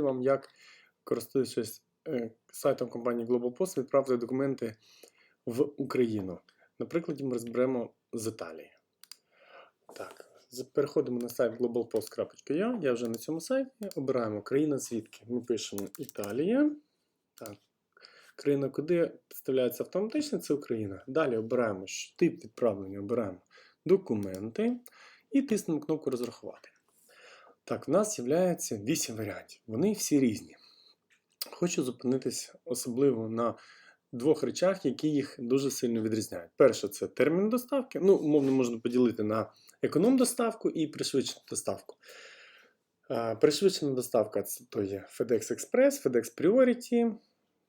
вам, як, користуючись е, сайтом компанії Global Post, відправити документи в Україну. На прикладі ми розберемо з Італії. Так, переходимо на сайт globalpost.ua. Я вже на цьому сайті. Обираємо країна звідки. Ми пишемо Італія. Так. Країна, куди підставляється автоматично, це Україна. Далі обираємо тип відправлення, обираємо документи і тиснемо кнопку Розрахувати. Так, в нас з'являється 8 варіантів. Вони всі різні. Хочу зупинитись особливо на двох речах, які їх дуже сильно відрізняють. Перше, це термін доставки. Ну, умовно можна поділити на економ-доставку і пришвидшену доставку. А, Пришвидшена доставка це то є FedEx Express, FedEx Priority,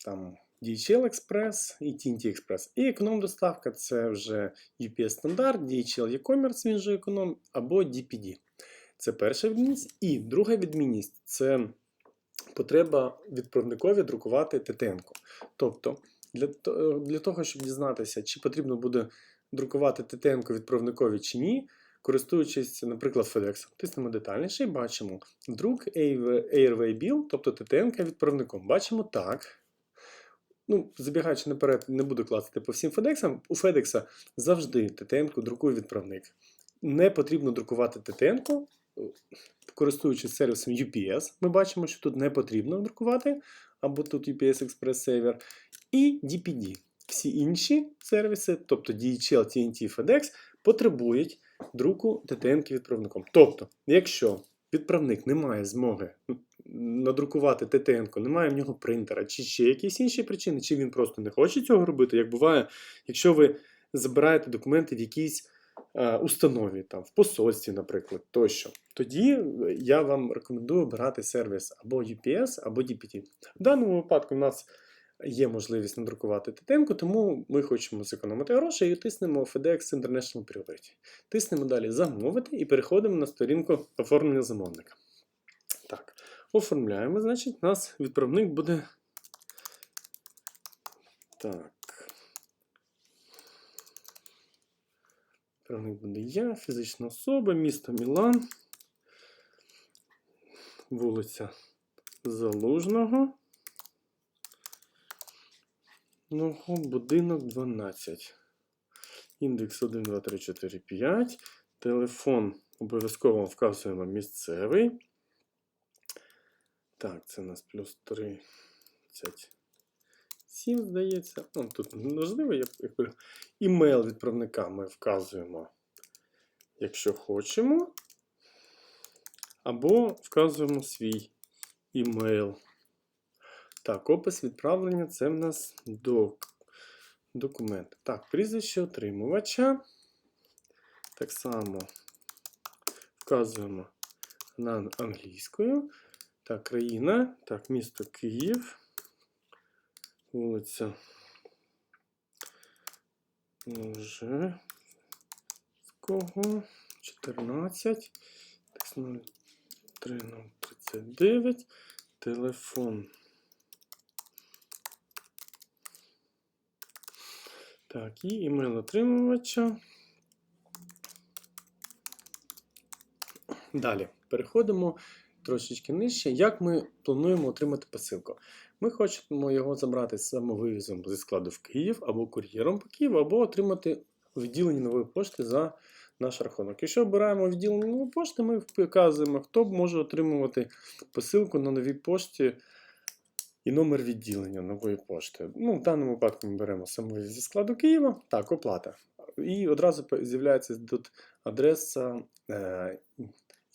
там DHL Express і TNT Express. І економ-доставка це вже UPS стандарт, DHL e-commerce, він же економ, або DPD. Це перша відмінність. І друга відмінність це потреба відправникові друкувати ТТН-ку. Тобто, для, для того, щоб дізнатися, чи потрібно буде друкувати ТТН-ку відправникові чи ні, користуючись, наприклад, FedEx, тиснемо детальніше і бачимо друк Airway Bill, тобто ТТН відправником. Бачимо так. Ну, забігаючи наперед, не буду класти по всім FedEx. У FedEx завжди ТТН-ку друкує відправник. Не потрібно друкувати ТТН-ку, користуючись сервісом UPS, ми бачимо, що тут не потрібно друкувати, або тут UPS Express Saver, і DPD. Всі інші сервіси, тобто DHL, TNT, FedEx, потребують друку ТТН відправником. Тобто, якщо відправник не має змоги надрукувати ТТН, немає в нього принтера, чи ще якісь інші причини, чи він просто не хоче цього робити, як буває, якщо ви забираєте документи в якійсь установі, там, в посольстві, наприклад, тощо, тоді е, я вам рекомендую обирати сервіс або UPS, або DPT. В даному випадку в нас є можливість надрукувати ТТН, тому ми хочемо зекономити гроші і тиснемо FedEx International Priority. Тиснемо далі замовити і переходимо на сторінку оформлення замовника. Так, оформляємо, значить, у нас відправник буде. Так. Відправник буде я, фізична особа, місто Мілан, вулиця Залужного. Ну, будинок 12. Індекс 1, 2, 3, 4, 5. Телефон обов'язково вказуємо місцевий. Так, це у нас плюс 37, здається. Ну, тут можливо, я якби імейл відправника ми вказуємо, якщо хочемо. Або вказуємо свій імейл. Так, опис відправлення це в нас док, документ. Так, прізвище отримувача. Так само вказуємо на англійською. Так, країна. Так, місто Київ. Вулиця. Вже. Кого? 14. Так, 0339. Телефон. Так, і імейл отримувача. Далі переходимо трошечки нижче. Як ми плануємо отримати посилку? Ми хочемо його забрати самовивізом зі складу в Київ або кур'єром по Києву, або отримати у відділенні нової пошти за наш рахунок. Якщо обираємо відділення нової пошти, ми вказуємо, хто може отримувати посилку на новій пошті і номер відділення нової пошти. Ну, в даному випадку ми беремо самовивіз зі складу Києва. Так, оплата. І одразу з'являється тут адреса, е,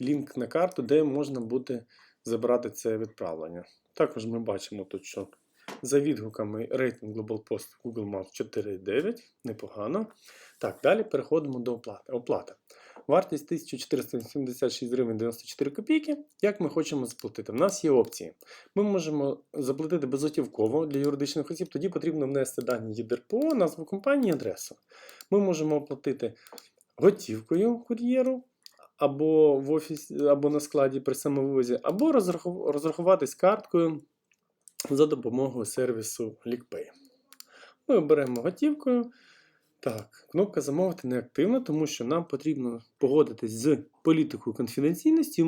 лінк на карту, де можна буде забрати це відправлення. Також ми бачимо тут, що за відгуками рейтинг Global Post Google Maps 4,9, непогано. Так, далі переходимо до оплати. Оплата. Вартість 1476 гривень 94 копійки. Як ми хочемо заплатити? У нас є опції. Ми можемо заплатити безготівково для юридичних осіб, тоді потрібно внести дані ЄДРПО, назву компанії, адресу. Ми можемо оплатити готівкою кур'єру, або в офісі, або на складі при самовивозі, або розрахуватись карткою за допомогою сервісу LickPay. Ми оберемо готівкою. Так, кнопка замовити не активна, тому що нам потрібно погодитись з політикою конфіденційності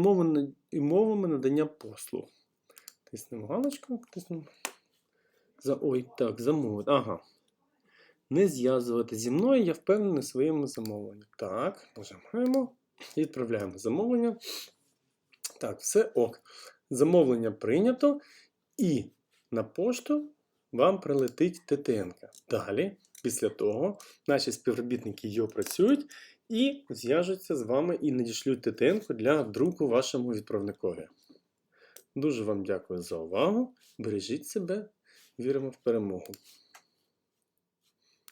і умовами надання послуг. Тиснемо галочку, тиснемо. За... Ой, так, замовити. Ага. Не зв'язувати зі мною, я впевнений в своєму замовленні. Так, нажимаємо відправляємо замовлення. Так, все ок. Замовлення прийнято. І на пошту вам прилетить ТТН. Далі, після того, наші співробітники його працюють і зв'яжуться з вами і надішлють ТТН для друку вашому відправникові. Дуже вам дякую за увагу. Бережіть себе, віримо в перемогу.